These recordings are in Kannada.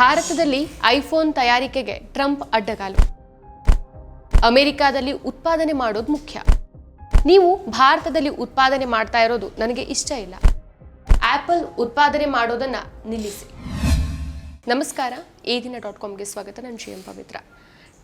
ಭಾರತದಲ್ಲಿ ಐಫೋನ್ ತಯಾರಿಕೆಗೆ ಟ್ರಂಪ್ ಅಡ್ಡಗಾಲು. ಅಮೆರಿಕಾದಲ್ಲಿ ಉತ್ಪಾದನೆ ಮಾಡೋದು ಮುಖ್ಯ. ನೀವು ಭಾರತದಲ್ಲಿ ಉತ್ಪಾದನೆ ಮಾಡ್ತಾ ಇರೋದು ನನಗೆ ಇಷ್ಟ ಇಲ್ಲ. ಆಪಲ್ ಉತ್ಪಾದನೆ ಮಾಡೋದನ್ನ ನಿಲ್ಲಿಸಿ. ನಮಸ್ಕಾರ ಈ ಡಾಟ್ ಕಾಮ್ಗೆ ಸ್ವಾಗತ, ನಾನು ಜಿ ಎಂ ಪವಿತ್ರ.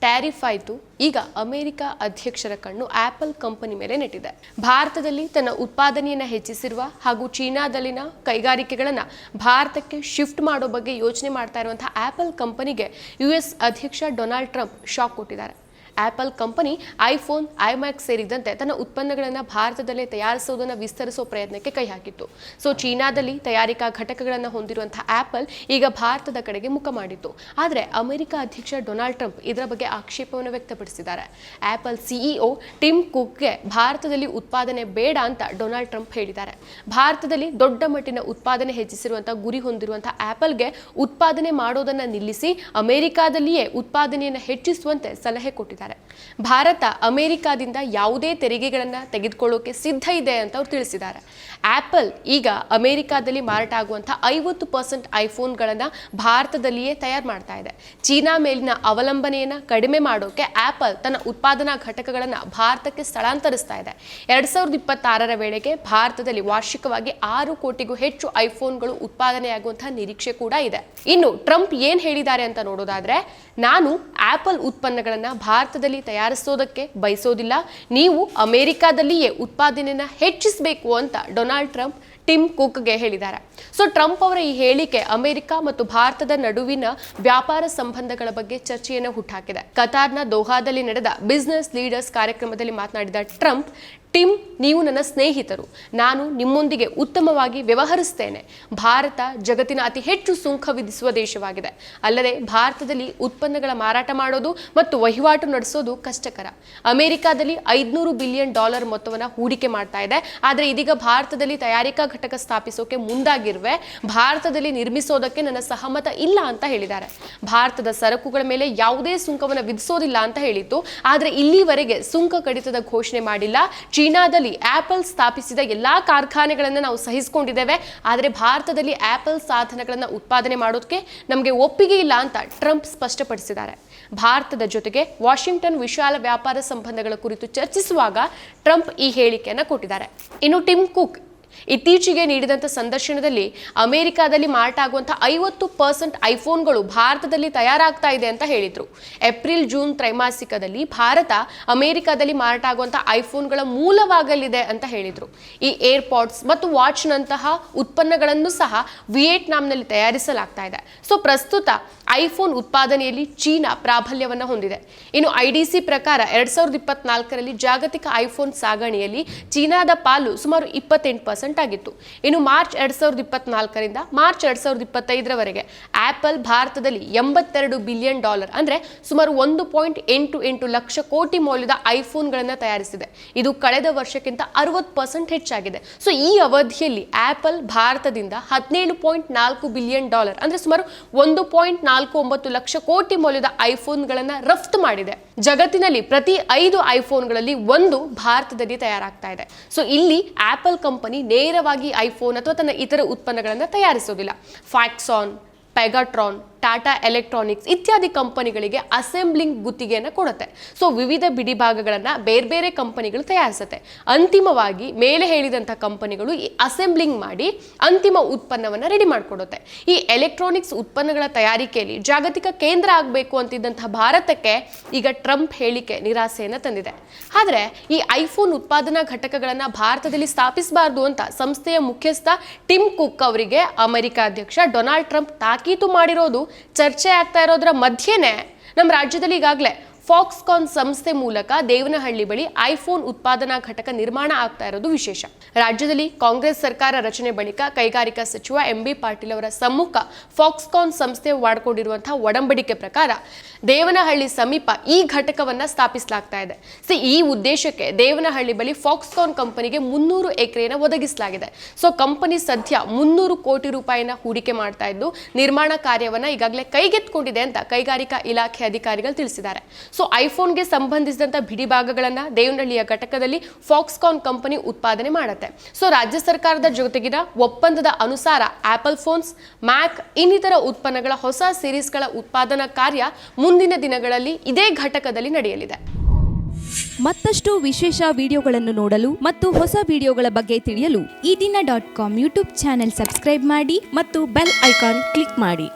ಟ್ಯಾರಿಫ್ ಆಯಿತು ಈಗ ಅಮೆರಿಕ ಅಧ್ಯಕ್ಷರ ಕಣ್ಣು ಆಪಲ್ ಕಂಪನಿ ಮೇಲೆ ನೆಟ್ಟಿದೆ. ಭಾರತದಲ್ಲಿ ತನ್ನ ಉತ್ಪಾದನೆಯನ್ನು ಹೆಚ್ಚಿಸಿರುವ ಹಾಗೂ ಚೀನಾದಲ್ಲಿನ ಕೈಗಾರಿಕೆಗಳನ್ನು ಭಾರತಕ್ಕೆ ಶಿಫ್ಟ್ ಮಾಡೋ ಬಗ್ಗೆ ಯೋಚನೆ ಮಾಡ್ತಾ ಇರುವಂತಹ ಆಪಲ್ ಕಂಪನಿಗೆ ಯು ಎಸ್ ಅಧ್ಯಕ್ಷ ಡೊನಾಲ್ಡ್ ಟ್ರಂಪ್ ಶಾಕ್ ಕೊಟ್ಟಿದ್ದಾರೆ. ಆಪಲ್ ಕಂಪನಿ ಐಫೋನ್ ಐಮ್ಯಾಕ್ ಸೇರಿದಂತೆ ತನ್ನ ಉತ್ಪನ್ನಗಳನ್ನು ಭಾರತದಲ್ಲೇ ತಯಾರಿಸುವುದನ್ನು ವಿಸ್ತರಿಸುವ ಪ್ರಯತ್ನಕ್ಕೆ ಕೈ ಹಾಕಿತ್ತು. ಸೊ ಚೀನಾದಲ್ಲಿ ತಯಾರಿಕಾ ಘಟಕಗಳನ್ನು ಹೊಂದಿರುವಂತಹ ಆಪಲ್ ಈಗ ಭಾರತದ ಕಡೆಗೆ ಮುಖ ಮಾಡಿತ್ತು. ಆದರೆ ಅಮೆರಿಕ ಅಧ್ಯಕ್ಷ ಡೊನಾಲ್ಡ್ ಟ್ರಂಪ್ ಇದರ ಬಗ್ಗೆ ಆಕ್ಷೇಪವನ್ನು ವ್ಯಕ್ತಪಡಿಸಿದ್ದಾರೆ. ಆಪಲ್ ಸಿಇಒ ಟಿಮ್ ಕುಕ್ಗೆ ಭಾರತದಲ್ಲಿ ಉತ್ಪಾದನೆ ಬೇಡ ಅಂತ ಡೊನಾಲ್ಡ್ ಟ್ರಂಪ್ ಹೇಳಿದ್ದಾರೆ. ಭಾರತದಲ್ಲಿ ದೊಡ್ಡ ಮಟ್ಟಿನ ಉತ್ಪಾದನೆ ಹೆಚ್ಚಿಸಿರುವಂತಹ ಗುರಿ ಹೊಂದಿರುವಂತಹ ಆಪಲ್ಗೆ ಉತ್ಪಾದನೆ ಮಾಡೋದನ್ನು ನಿಲ್ಲಿಸಿ ಅಮೆರಿಕಾದಲ್ಲಿಯೇ ಉತ್ಪಾದನೆಯನ್ನು ಹೆಚ್ಚಿಸುವಂತೆ ಸಲಹೆ ಕೊಟ್ಟಿದ್ದಾರೆ. ಭಾರತ ಅಮೆರಿಕಾದಿಂದ ಯಾವುದೇ ತೆರಿಗೆಗಳನ್ನು ತೆಗೆದುಕೊಳ್ಳೋಕೆ ಸಿದ್ಧ ಇದೆ ಅಂತ ಅವ್ರು ತಿಳಿಸಿದ್ದಾರೆ. ಆ್ಯಪಲ್ ಈಗ ಅಮೆರಿಕಾದಲ್ಲಿ ಮಾರಾಟ ಆಗುವಂಥ ಐವತ್ತು ಪರ್ಸೆಂಟ್ ಐಫೋನ್ಗಳನ್ನು ಭಾರತದಲ್ಲಿಯೇ ತಯಾರು ಮಾಡ್ತಾ ಇದೆ. ಚೀನಾ ಮೇಲಿನ ಅವಲಂಬನೆಯನ್ನು ಕಡಿಮೆ ಮಾಡೋಕೆ ಆ್ಯಪಲ್ ತನ್ನ ಉತ್ಪಾದನಾ ಘಟಕಗಳನ್ನು ಭಾರತಕ್ಕೆ ಸ್ಥಳಾಂತರಿಸ್ತಾ ಇದೆ. ಎರಡು ಸಾವಿರದ ಇಪ್ಪತ್ತಾರರ ವೇಳೆಗೆ ಭಾರತದಲ್ಲಿ ವಾರ್ಷಿಕವಾಗಿ ಆರು ಕೋಟಿಗೂ ಹೆಚ್ಚು ಐಫೋನ್ಗಳು ಉತ್ಪಾದನೆಯಾಗುವಂತಹ ನಿರೀಕ್ಷೆ ಕೂಡ ಇದೆ. ಇನ್ನು ಟ್ರಂಪ್ ಏನ್ ಹೇಳಿದ್ದಾರೆ ಅಂತ ನೋಡೋದಾದ್ರೆ, ನಾನು ಆಪಲ್ ಉತ್ಪನ್ನಗಳನ್ನು ಭಾರತದಲ್ಲಿ ತಯಾರಿಸೋದಕ್ಕೆ ಬಯಸೋದಿಲ್ಲ. ನೀವು ಅಮೆರಿಕಾದಲ್ಲಿಯೇ ಉತ್ಪಾದನೆಯನ್ನು ಹೆಚ್ಚಿಸಬೇಕು ಅಂತ ಡೊನಾಲ್ಡ್ ಟ್ರಂಪ್ ಟಿಮ್ ಕುಕ್ಗೆ ಹೇಳಿದ್ದಾರೆ. ಸೊ, ಟ್ರಂಪ್ ಅವರ ಈ ಹೇಳಿಕೆ ಅಮೆರಿಕ ಮತ್ತು ಭಾರತದ ನಡುವಿನ ವ್ಯಾಪಾರ ಸಂಬಂಧಗಳ ಬಗ್ಗೆ ಚರ್ಚೆಯನ್ನು ಹುಟ್ಟಾಕಿದೆ ಕತಾರ್ನ ದೋಹಾದಲ್ಲಿ ನಡೆದ ಬಿಸ್ನೆಸ್ ಲೀಡರ್ಸ್ ಕಾರ್ಯಕ್ರಮದಲ್ಲಿ ಮಾತನಾಡಿದ ಟ್ರಂಪ್ ಟಿಮ್, ನೀವು ನನ್ನ ಸ್ನೇಹಿತರು. ನಾನು ನಿಮ್ಮೊಂದಿಗೆ ಉತ್ತಮವಾಗಿ ವ್ಯವಹರಿಸ್ತೇನೆ. ಭಾರತ ಜಗತ್ತಿನ ಅತಿ ಹೆಚ್ಚು ಸುಂಕ ವಿಧಿಸುವ ದೇಶವಾಗಿದೆ. ಅಲ್ಲದೆ ಭಾರತದಲ್ಲಿ ಉತ್ಪನ್ನಗಳ ಮಾರಾಟ ಮಾಡೋದು ಮತ್ತು ವಹಿವಾಟು ನಡೆಸೋದು ಕಷ್ಟಕರ. ಅಮೆರಿಕಾದಲ್ಲಿ ಐದುನೂರು ಬಿಲಿಯನ್ ಡಾಲರ್ ಮೊತ್ತವನ್ನು ಹೂಡಿಕೆ ಮಾಡ್ತಾ ಇದೆ. ಆದರೆ ಇದೀಗ ಭಾರತದಲ್ಲಿ ತಯಾರಿಕಾ ಘಟಕ ಸ್ಥಾಪಿಸೋಕೆ ಮುಂದಾಗಿರುವೆ. ಭಾರತದಲ್ಲಿ ನಿರ್ಮಿಸೋದಕ್ಕೆ ನನ್ನ ಸಹಮತ ಇಲ್ಲ ಅಂತ ಹೇಳಿದ್ದಾರೆ. ಭಾರತದ ಸರಕುಗಳ ಮೇಲೆ ಯಾವುದೇ ಸುಂಕವನ್ನು ವಿಧಿಸೋದಿಲ್ಲ ಅಂತ ಹೇಳಿತ್ತು. ಆದರೆ ಇಲ್ಲಿವರೆಗೆ ಸುಂಕ ಕಡಿತದ ಘೋಷಣೆ ಮಾಡಿಲ್ಲ. ಚೀನಾದಲ್ಲಿ ಆಪಲ್ ಸ್ಥಾಪಿಸಿದ ಎಲ್ಲಾ ಕಾರ್ಖಾನೆಗಳನ್ನು ನಾವು ಸಹಿಸಿಕೊಂಡಿದ್ದೇವೆ. ಆದರೆ ಭಾರತದಲ್ಲಿ ಆಪಲ್ ಸಾಧನಗಳನ್ನು ಉತ್ಪಾದನೆ ಮಾಡೋದಕ್ಕೆ ನಮಗೆ ಒಪ್ಪಿಗೆ ಇಲ್ಲ ಅಂತ ಟ್ರಂಪ್ ಸ್ಪಷ್ಟಪಡಿಸಿದ್ದಾರೆ. ಭಾರತದ ಜೊತೆಗೆ ವಾಷಿಂಗ್ಟನ್ ವಿಶಾಲ ವ್ಯಾಪಾರ ಸಂಬಂಧಗಳ ಕುರಿತು ಚರ್ಚಿಸುವಾಗ ಟ್ರಂಪ್ ಈ ಹೇಳಿಕೆಯನ್ನು ಕೊಟ್ಟಿದ್ದಾರೆ. ಇನ್ನು ಟಿಮ್ ಕುಕ್ ಇತ್ತೀಚೆಗೆ ನೀಡಿದಂಥ ಸಂದರ್ಶನದಲ್ಲಿ ಅಮೆರಿಕಾದಲ್ಲಿ ಮಾರಾಟ ಆಗುವಂತಹ ಐವತ್ತು ಪರ್ಸೆಂಟ್ ಐಫೋನ್ಗಳು ಭಾರತದಲ್ಲಿ ತಯಾರಾಗ್ತಾ ಇದೆ ಅಂತ ಹೇಳಿದರು. ಏಪ್ರಿಲ್, ಜೂನ್ ತ್ರೈಮಾಸಿಕದಲ್ಲಿ ಭಾರತ ಅಮೆರಿಕಾದಲ್ಲಿ ಮಾರಾಟ ಆಗುವಂತಹ ಐಫೋನ್ಗಳ ಮೂಲವಾಗಲಿದೆ ಅಂತ ಹೇಳಿದರು. ಈ ಏರ್ಪಾಡ್ಸ್ ಮತ್ತು ವಾಚ್ನಂತಹ ಉತ್ಪನ್ನಗಳನ್ನು ಸಹ ವಿಯೆಟ್ನಾಂನಲ್ಲಿ ತಯಾರಿಸಲಾಗ್ತಾ ಇದೆ. ಸೊ, ಪ್ರಸ್ತುತ ಐಫೋನ್ ಉತ್ಪಾದನೆಯಲ್ಲಿ ಚೀನಾ ಪ್ರಾಬಲ್ಯವನ್ನು ಹೊಂದಿದೆ. ಇನ್ನು ಐಡಿಸಿ ಪ್ರಕಾರ ಎರಡ್ ಸಾವಿರದ ಇಪ್ಪತ್ನಾಲ್ಕರಲ್ಲಿ ಜಾಗತಿಕ ಐಫೋನ್ ಸಾಗಣೆಯಲ್ಲಿ ಚೀನಾದ ಪಾಲು ಸುಮಾರು ಇಪ್ಪತ್ತೆಂಟು ಪರ್ಸೆಂಟ್ ಆಗಿತ್ತು. ಇನ್ನು ಮಾರ್ಚ್ ಎರಡ್ ಸಾವಿರದ ಇಪ್ಪತ್ನಾಲ್ಕರಿಂದ ಮಾರ್ಚ್ ಎರಡ್ ಸಾವಿರದ ಇಪ್ಪತ್ತೈದರವರೆಗೆ ಆಪಲ್ ಭಾರತದಲ್ಲಿ ಎಂಬತ್ತೆರಡು ಬಿಲಿಯನ್ ಡಾಲರ್ ಅಂದ್ರೆ ಸುಮಾರು ಒಂದು ಪಾಯಿಂಟ್ ಎಂಟು ಎಂಟು ಲಕ್ಷ ಕೋಟಿ ಮೌಲ್ಯದ ಐಫೋನ್ಗಳನ್ನು ತಯಾರಿಸಿದೆ. ಇದು ಕಳೆದ ವರ್ಷಕ್ಕಿಂತ ಅರವತ್ತು ಪರ್ಸೆಂಟ್ ಹೆಚ್ಚಾಗಿದೆ. ಸೊ ಈ ಅವಧಿಯಲ್ಲಿ ಆಪಲ್ ಭಾರತದಿಂದ ಹದಿನೇಳು ಪಾಯಿಂಟ್ ನಾಲ್ಕು ಬಿಲಿಯನ್ ಡಾಲರ್ ಅಂದ್ರೆ ಸುಮಾರು ಒಂದು ಪಾಯಿಂಟ್ ನಾಲ್ಕು ಒಂಬತ್ತು ಲಕ್ಷ ಕೋಟಿ ಮೌಲ್ಯದ ಐಫೋನ್ಗಳನ್ನು ರಫ್ತು ಮಾಡಿದೆ. ಜಗತ್ತಿನಲ್ಲಿ ಪ್ರತಿ ಐದು ಐಫೋನ್ಗಳಲ್ಲಿ ಒಂದು ಭಾರತದಲ್ಲಿ ತಯಾರಾಗ್ತಾ ಇದೆ. ಸೊ ಇಲ್ಲಿ ಆಪಲ್ ಕಂಪನಿ ನೇರವಾಗಿ ಐಫೋನ್ ಅಥವಾ ತನ್ನ ಇತರ ಉತ್ಪನ್ನಗಳನ್ನು ತಯಾರಿಸೋದಿಲ್ಲ. ಫ್ಯಾಕ್ಸಾನ್ ಪೆಗಾಟ್ರಾನ್ ಟಾಟಾ ಎಲೆಕ್ಟ್ರಾನಿಕ್ಸ್ ಇತ್ಯಾದಿ ಕಂಪನಿಗಳಿಗೆ ಅಸೆಂಬ್ಲಿಂಗ್ ಗುತ್ತಿಗೆಯನ್ನು ಕೊಡುತ್ತೆ. ಸೊ ವಿವಿಧ ಬಿಡಿಭಾಗಗಳನ್ನು ಬೇರೆ ಬೇರೆ ಕಂಪನಿಗಳು ತಯಾರಿಸುತ್ತೆ. ಅಂತಿಮವಾಗಿ ಮೇಲೆ ಹೇಳಿದಂಥ ಕಂಪನಿಗಳು ಈ ಅಸೆಂಬ್ಲಿಂಗ್ ಮಾಡಿ ಅಂತಿಮ ಉತ್ಪನ್ನವನ್ನು ರೆಡಿ ಮಾಡಿಕೊಡುತ್ತೆ. ಈ ಎಲೆಕ್ಟ್ರಾನಿಕ್ಸ್ ಉತ್ಪನ್ನಗಳ ತಯಾರಿಕೆಯಲ್ಲಿ ಜಾಗತಿಕ ಕೇಂದ್ರ ಆಗಬೇಕು ಅಂತಿದ್ದಂಥ ಭಾರತಕ್ಕೆ ಈಗ ಟ್ರಂಪ್ ಹೇಳಿಕೆ ನಿರಾಸೆಯನ್ನು ತಂದಿದೆ. ಆದರೆ ಈ ಐಫೋನ್ ಉತ್ಪಾದನಾ ಘಟಕಗಳನ್ನು ಭಾರತದಲ್ಲಿ ಸ್ಥಾಪಿಸಬಾರದು ಅಂತ ಸಂಸ್ಥೆಯ ಮುಖ್ಯಸ್ಥ ಟಿಮ್ ಕುಕ್ ಅವರಿಗೆ ಅಮೆರಿಕ ಅಧ್ಯಕ್ಷ ಡೊನಾಲ್ಡ್ ಟ್ರಂಪ್ ತಾಕೀತು ಮಾಡಿರೋದು ಚರ್ಚೆ ಆಗ್ತಾ ಇರೋದ್ರ ಮಧ್ಯೆನೇ ನಮ್ಮ ರಾಜ್ಯದಲ್ಲಿ ಈಗಾಗಲೇ ಫಾಕ್ಸ್ಕಾನ್ ಸಂಸ್ಥೆ ಮೂಲಕ ದೇವನಹಳ್ಳಿ ಬಳಿ ಐಫೋನ್ ಉತ್ಪಾದನಾ ಘಟಕ ನಿರ್ಮಾಣ ಆಗ್ತಾ ಇರೋದು ವಿಶೇಷ. ರಾಜ್ಯದಲ್ಲಿ ಕಾಂಗ್ರೆಸ್ ಸರ್ಕಾರ ರಚನೆ ಬಳಿಕ ಕೈಗಾರಿಕಾ ಸಚಿವ ಎಂ ಬಿ ಪಾಟೀಲ್ ಅವರ ಸಮ್ಮುಖ ಫಾಕ್ಸ್ಕಾನ್ ಸಂಸ್ಥೆ ಮಾಡಿಕೊಂಡಿರುವಂತಹ ಒಡಂಬಡಿಕೆ ಪ್ರಕಾರ ದೇವನಹಳ್ಳಿ ಸಮೀಪ ಈ ಘಟಕವನ್ನ ಸ್ಥಾಪಿಸಲಾಗ್ತಾ ಇದೆ. ಸಿ, ಈ ಉದ್ದೇಶಕ್ಕೆ ದೇವನಹಳ್ಳಿ ಬಳಿ ಫಾಕ್ಸ್ಕಾನ್ ಕಂಪನಿಗೆ ಮುನ್ನೂರು ಎಕರೆನ ಒದಗಿಸಲಾಗಿದೆ. ಸೊ, ಕಂಪನಿ ಸದ್ಯ ಮುನ್ನೂರು ಕೋಟಿ ರೂಪಾಯಿನ ಹೂಡಿಕೆ ಮಾಡ್ತಾ ಇದ್ದು, ನಿರ್ಮಾಣ ಕಾರ್ಯವನ್ನ ಈಗಾಗಲೇ ಕೈಗೆತ್ತಿಕೊಂಡಿದೆ ಅಂತ ಕೈಗಾರಿಕಾ ಇಲಾಖೆ ಅಧಿಕಾರಿಗಳು ತಿಳಿಸಿದ್ದಾರೆ. ಸೊ ಐಫೋನ್ಗೆ ಸಂಬಂಧಿಸಿದಂಥ ಬಿಡಿ ಭಾಗಗಳನ್ನು ದೇವನಹಳ್ಳಿಯ ಘಟಕದಲ್ಲಿ ಫಾಕ್ಸ್ಕಾನ್ ಕಂಪನಿ ಉತ್ಪಾದನೆ ಮಾಡುತ್ತೆ. ಸೊ ರಾಜ್ಯ ಸರ್ಕಾರದ ಜೊತೆಗಿನ ಒಪ್ಪಂದದ ಅನುಸಾರ ಆಪಲ್ ಫೋನ್ಸ್ ಮ್ಯಾಕ್ ಇನ್ನಿತರ ಉತ್ಪನ್ನಗಳ ಹೊಸ ಸೀರೀಸ್ಗಳ ಉತ್ಪಾದನಾ ಕಾರ್ಯ ಮುಂದಿನ ದಿನಗಳಲ್ಲಿ ಇದೇ ಘಟಕದಲ್ಲಿ ನಡೆಯಲಿದೆ. ಮತ್ತಷ್ಟು ವಿಶೇಷ ವಿಡಿಯೋಗಳನ್ನು ನೋಡಲು ಮತ್ತು ಹೊಸ ವಿಡಿಯೋಗಳ ಬಗ್ಗೆ ತಿಳಿಯಲು Ee Dina dot com YouTube channel subscribe ಮಾಡಿ ಮತ್ತು ಬೆಲ್ ಐಕಾನ್ ಕ್ಲಿಕ್ ಮಾಡಿ.